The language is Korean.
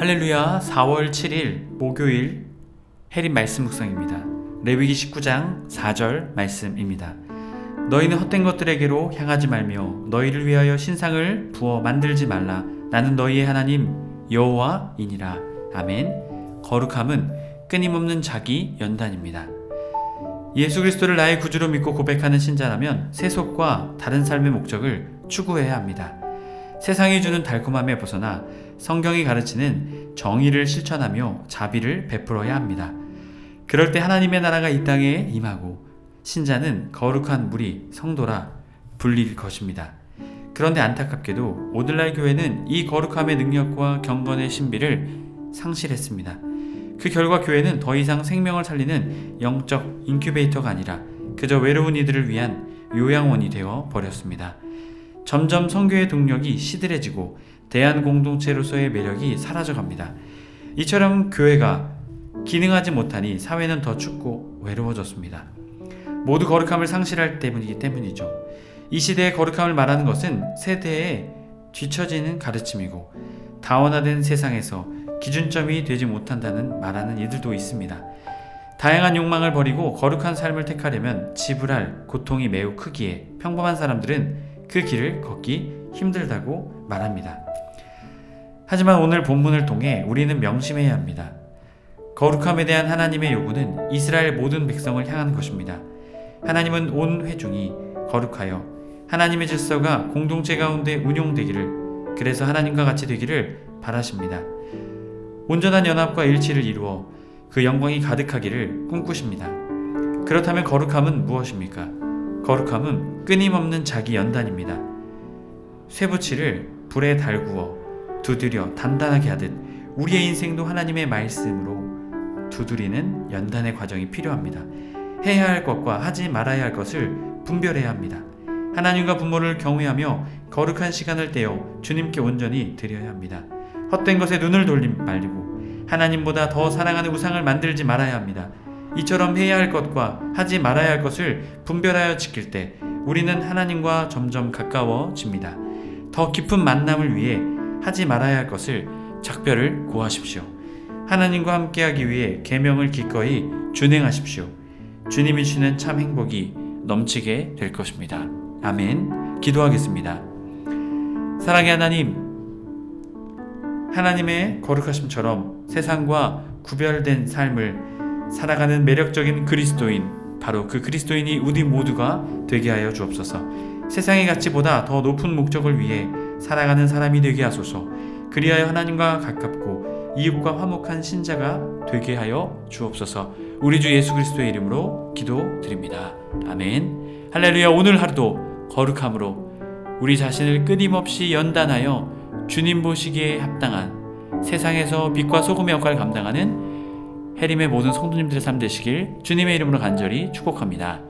할렐루야 4월 7일 목요일 해림 말씀 묵상입니다. 레위기 19장 4절 말씀입니다. 너희는 헛된 것들에게로 향하지 말며 너희를 위하여 신상을 부어 만들지 말라. 나는 너희의 하나님 여호와이니라. 아멘. 거룩함은 끊임없는 자기 연단입니다. 예수 그리스도를 나의 구주로 믿고 고백하는 신자라면 세속과 다른 삶의 목적을 추구해야 합니다. 세상이 주는 달콤함에 벗어나 성경이 가르치는 정의를 실천하며 자비를 베풀어야 합니다. 그럴 때 하나님의 나라가 이 땅에 임하고 신자는 거룩한 무리 성도라 불릴 것입니다. 그런데 안타깝게도 오늘날 교회는 이 거룩함의 능력과 경건의 신비를 상실했습니다. 그 결과 교회는 더 이상 생명을 살리는 영적 인큐베이터가 아니라 그저 외로운 이들을 위한 요양원이 되어 버렸습니다. 점점 성교의 동력이 시들해지고 대한 공동체로서의 매력이 사라져갑니다. 이처럼 교회가 기능하지 못하니 사회는 더 춥고 외로워졌습니다. 모두 거룩함을 상실할 때문이기 때문이죠. 이 시대의 거룩함을 말하는 것은 세대에 뒤처지는 가르침이고 다원화된 세상에서 기준점이 되지 못한다는 말하는 이들도 있습니다. 다양한 욕망을 버리고 거룩한 삶을 택하려면 지불할 고통이 매우 크기에 평범한 사람들은 그 길을 걷기 힘들다고 말합니다. 하지만 오늘 본문을 통해 우리는 명심해야 합니다. 거룩함에 대한 하나님의 요구는 이스라엘 모든 백성을 향한 것입니다. 하나님은 온 회중이 거룩하여 하나님의 질서가 공동체 가운데 운용되기를 그래서 하나님과 같이 되기를 바라십니다. 온전한 연합과 일치를 이루어 그 영광이 가득하기를 꿈꾸십니다. 그렇다면 거룩함은 무엇입니까? 거룩함은 끊임없는 자기 연단입니다. 쇠붙이를 불에 달구어 두드려 단단하게 하듯 우리의 인생도 하나님의 말씀으로 두드리는 연단의 과정이 필요합니다. 해야 할 것과 하지 말아야 할 것을 분별해야 합니다. 하나님과 부모를 경외하며 거룩한 시간을 떼어 주님께 온전히 드려야 합니다. 헛된 것에 눈을 돌림 말리고 하나님보다 더 사랑하는 우상을 만들지 말아야 합니다. 이처럼 해야 할 것과 하지 말아야 할 것을 분별하여 지킬 때 우리는 하나님과 점점 가까워집니다. 더 깊은 만남을 위해 하지 말아야 할 것을 작별을 고하십시오. 하나님과 함께하기 위해 계명을 기꺼이 준행하십시오. 주님이 주는 참 행복이 넘치게 될 것입니다. 아멘. 기도하겠습니다. 사랑의 하나님, 하나님의 거룩하심처럼 세상과 구별된 삶을 살아가는 매력적인 그리스도인, 바로 그 그리스도인이 우리 모두가 되게 하여 주옵소서. 세상의 가치보다 더 높은 목적을 위해 살아가는 사람이 되게 하소서. 그리하여 하나님과 가깝고 이웃과 화목한 신자가 되게 하여 주옵소서. 우리 주 예수 그리스도의 이름으로 기도드립니다. 아멘. 할렐루야. 오늘 하루도 거룩함으로 우리 자신을 끊임없이 연단하여 주님 보시기에 합당한 세상에서 빛과 소금의 역할을 감당하는 해림의 모든 성도님들의 삶 되시길 주님의 이름으로 간절히 축복합니다.